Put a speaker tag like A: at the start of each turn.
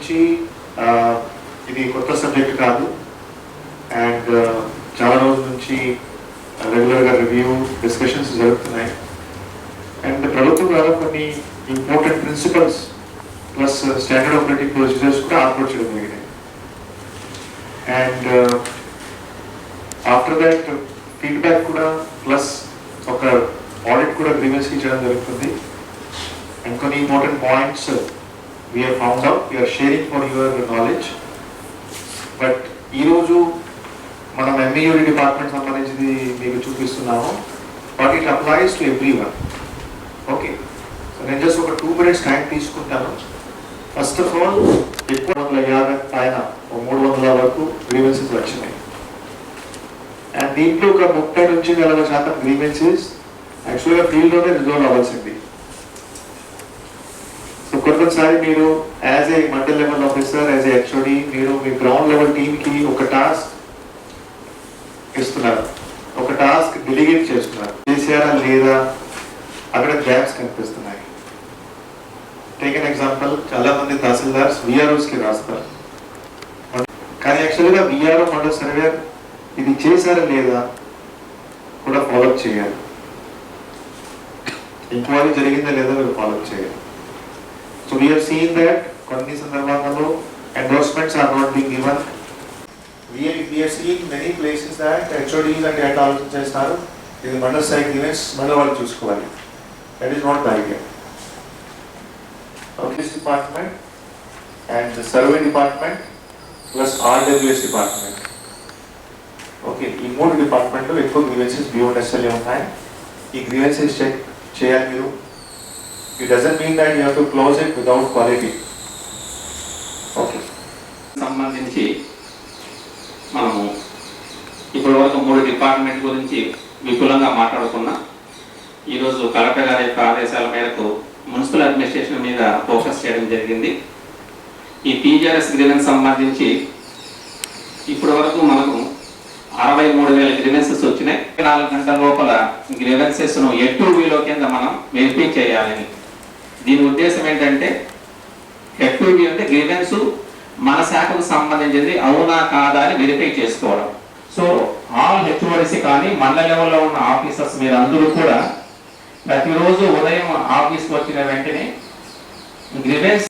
A: నుంచి ఇది కొత్త సబ్జెక్ట్ కాదు. అండ్ చాలా రోజుల నుంచి రెగ్యులర్గా రివ్యూ డిస్కషన్స్ జరుగుతున్నాయి. అండ్ ప్రభుత్వం ద్వారా కొన్ని important principles plus standard operating procedures కూడా ఏర్పాటు చేయడం జరిగినాయి అండ్ ఆఫ్టర్ దట్ ఫీడ్బ్యాక్ కూడా ప్లస్ ఒక ఆడిట్ కూడా గ్రీవెన్స్కి చేయడం జరుగుతుంది. అండ్ కొన్ని important points we are found out we are sharing for your knowledge but ఈరోజు మనం ఎంఈయూడి డిపార్ట్మెంట్ సంబంధించింది మీకు చూపిస్తున్నాము. But it applies to every one okay so నేను జస్ట్ ఒక టూ మినిట్స్ టైం తీసుకుంటాను. ఫస్ట్ ఆఫ్ ఆల్ ఎక్కువ వందల యాభై పైన ఒక మూడు వందల వరకు గ్రీవెన్సెస్ వచ్చినాయి. అండ్ దీంట్లో ఒక ముప్పై నుంచి నలభై శాతం గ్రీవెన్సెస్ యాక్చువల్గా ఫీల్డ్లోనే రిజాల్వ్ అవ్వాల్సింది. సో కొన్నిసారి మీరు as a mandal level officer as a HOD మీరు మీ గ్రౌండ్ లెవెల్ టీమ్కి ఒక టాస్క్ ఇస్తున్నారు. ఒక టాస్క్ డెలిగేట్ చేస్తున్నారు. చేశారా లేదా? అక్కడ గ్యాప్స్ కనిపిస్తున్నాయి. టేక్ అన్ ఎగ్జాంపుల్ చాలా మంది తహసీల్దార్స్ విఆర్ఓస్కి రాస్తారు. కానీ యాక్చువల్గా విఆర్ఓ మండల్ సర్వేర్ ఇది చేశారా లేదా కూడా ఫాలోఅప్ చేయాలి. ఎంక్వైరీ జరిగిందా లేదా మీరు ఫాలోఅప్ చేయాలి. సో వీఆర్ సీన్ దట్ కొన్ని సందర్భాలలో are not being given we are seen many places that HODs అంటే ఎట్లా ఆలోచన చేస్తారు. ఇది మండల్ సైడ్ ఈవెంట్స్ మండల వాళ్ళు చూసుకోవాలి. That is not the idea office department and survey department plus RWS department okay ఈ మూడు డిపార్ట్మెంట్లో ఎక్కువ గ్రీవెన్సెస్ బియాండ్ ఎస్ఎల్ఏ ఉన్నాయి? ఈ గ్రీవెన్సెస్ చెక్ చేయాలి మీరు. It doesn't mean that you have to close it without quality. Okay
B: సంబంధించి మనము ఇప్పటి వరకు మూడు డిపార్ట్మెంట్ గురించి విపులంగా మాట్లాడుకున్నా. ఈరోజు కలెక్టర్ గారి యొక్క ఆదేశాల మేరకు మున్సిపల్ అడ్మినిస్ట్రేషన్ మీద ఫోకస్ చేయడం జరిగింది. ఈ పీజీఆర్ఎస్ గ్రీవెన్స్ సంబంధించి ఇప్పటి వరకు మనకు అరవై మూడు వేల గ్రీవెన్సెస్ వచ్చినాయి. నాలుగు గంటల లోపల గ్రీవెన్సెస్ను ఎటు వీలో కింద మనం వెరిఫై చేయాలని దీని ఉద్దేశం ఏంటంటే హెచ్పిబి అంటే గ్రీవెన్స్ మన శాఖకు సంబంధించింది అవునా కాదా అని వెరిఫై చేసుకోవడం. సో ఆల్ హెచ్ఓడిసి కానీ మండల లెవెల్లో ఉన్న ఆఫీసర్స్ మీరు అందరూ కూడా ప్రతిరోజు ఉదయం ఆఫీస్కి వచ్చిన వెంటనే గ్రీవెన్స్